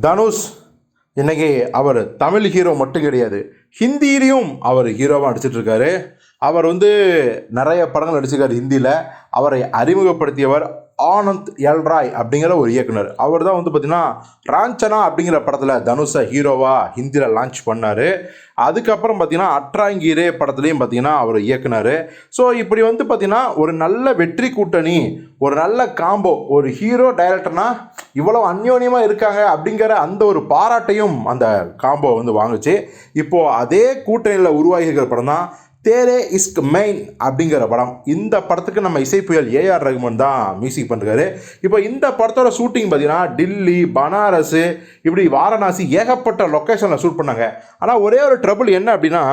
தனுஷ் இன்றைக்கி அவர் தமிழ் ஹீரோ மட்டும் கிடையாது ஹிந்தியிலையும் அவர் ஹீரோவாக நடிச்சிட்ருக்காரு அவர் வந்து நிறைய படங்கள் நடிச்சிருக்காரு ஹிந்தியில். அவரை அறிமுகப்படுத்தியவர் ஆனந்த் எல்ராய் அப்படிங்கிற ஒரு இயக்குனர். அவர் தான் வந்து பார்த்தீங்கன்னா ராஞ்சனா அப்படிங்கிற படத்தில் தனுஷை ஹீரோவாக ஹிந்தியில் லான்ச் பண்ணார். அதுக்கப்புறம் பார்த்தீங்கன்னா அட்ராங்கீரே படத்துலையும் பார்த்தீங்கன்னா அவர் இயக்குனார். ஸோ இப்படி வந்து பார்த்தீங்கன்னா ஒரு நல்ல வெற்றி கூட்டணி ஒரு நல்ல காம்போ ஒரு ஹீரோ டைரக்டர்னா இவ்வளோ அந்யோன்யமாக இருக்காங்க அப்படிங்கிற அந்த ஒரு பாராட்டையும் அந்த காம்போ வந்து வாங்குச்சு. இப்போது அதே கூட்டணியில் உருவாகி இருக்கிற படம் தான் தேரே இஸ்க் மெயின் அப்படிங்கிற படம். இந்த படத்துக்கு நம்ம இசை புயல் ஏஆர் ரகுமன் தான் மியூசிக் பண்ணுறாரு இப்போ இந்த படத்தோட ஷூட்டிங் பார்த்தீங்கன்னா டில்லி பனாரஸ் இப்படி வாரணாசி ஏகப்பட்ட லொக்கேஷனில் ஷூட் பண்ணாங்க. ஆனால் ஒரே ஒரு ட்ரபிள் என்ன அப்படின்னா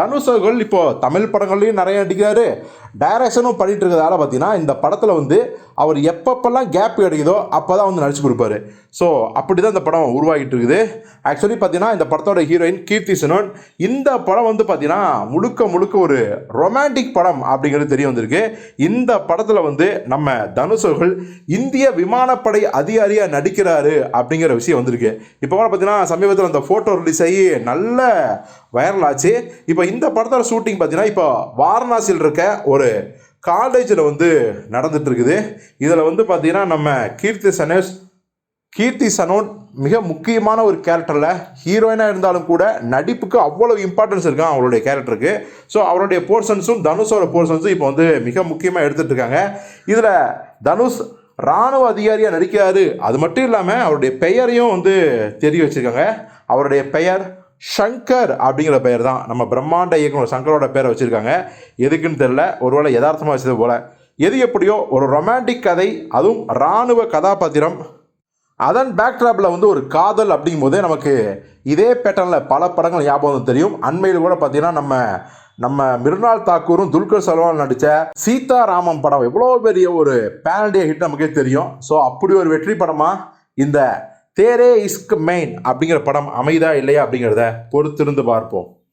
தனுஷ் அவர்கள் தமிழ் படங்கள்லையும் நிறைய நடிக்கிறாரு. டைரக்ஷனும் பண்ணிட்டு இருக்கிறதால பார்த்தீங்கன்னா இந்த படத்தில் வந்து அவர் எப்பப்பெல்லாம் கேப் கிடைக்குதோ அப்போ தான் வந்து நடிச்சு கொடுப்பாரு. ஸோ அப்படி தான் இந்த படம் உருவாகிட்டு இருக்குது ஆக்சுவலி பார்த்தீங்கன்னா இந்த படத்தோட ஹீரோயின் கீர்த்தி சுனோன் இந்த படம் வந்து பார்த்தீங்கன்னா முழுக்க முழுக்க ஒரு ரொமான்டிக் படம் அப்படிங்கிறது தெரிய வந்திருக்கு. இந்த படத்தில் வந்து நம்ம தனுஷ் அவர்கள் இந்திய விமானப்படை அதிகாரியாக நடிக்கிறாரு அப்படிங்கிற விஷயம் வந்திருக்கு. இப்போ கூட பார்த்தீங்கன்னா சமீபத்தில் அந்த ஃபோட்டோ ரிலீஸ் ஆகி நல்ல வைரல் ஆச்சு இப்போ இந்த படத்தோட ஷூட்டிங் பார்த்தீங்கன்னா இப்போ வாரணாசியில் இருக்க ஒரு காலேஜில் வந்து நடந்துட்டு இருக்குது. இதில் வந்து பார்த்தீங்கன்னா நம்ம கீர்த்தி சனேஷ் கீர்த்தி சனோன் மிக முக்கியமான ஒரு கேரக்டரில் ஹீரோயினாக இருந்தாலும் கூட நடிப்புக்கு அவ்வளோ இம்பார்ட்டன்ஸ் இருக்கான் அவருடைய கேரக்டருக்கு ஸோ அவருடைய போர்ஷன்ஸும் தனுஷோட போர்ஷன்ஸும் இப்போ வந்து மிக முக்கியமாக எடுத்துகிட்டு இருக்காங்க. இதில் தனுஷ் இராணுவ அதிகாரியாக நடிக்கிறாரு. அது மட்டும் இல்லாமல் அவருடைய பெயரையும் வந்து தெரிய வச்சுருக்காங்க அவருடைய பெயர் ஷங்கர் அப்படிங்கிற பெயர் தான் நம்ம பிரம்மாண்ட இயக்குனர் சங்கரோட பேரை வச்சுருக்காங்க. எதுக்குன்னு தெரில ஒருவேளை யதார்த்தமாக வச்சது போல். எது எப்படியோ ஒரு ரொமான்டிக் கதை அதுவும் இராணுவ கதாபாத்திரம். அதன் பேக்ட்ராப்பில் வந்து ஒரு காதல் அப்படிங்கும்போதே நமக்கு இதே பேட்டர்னில் பல படங்கள் ஞாபகம் தெரியும். அண்மையில் கூட பார்த்தீங்கன்னா நம்ம நம்ம மிருனால் தாக்கூரும் துல்கர் சல்வான் நடித்த சீதாராமம் படம் எவ்வளோ பெரிய ஒரு பேனடிய ஹிட் நமக்கே தெரியும். ஸோ அப்படி ஒரு வெற்றி படமாக இந்த தேரே இஸ்க் மெயின் அப்படிங்கிற படம் அமைதா இல்லையா அப்படிங்கிறத பொறுத்திருந்து பார்ப்போம்.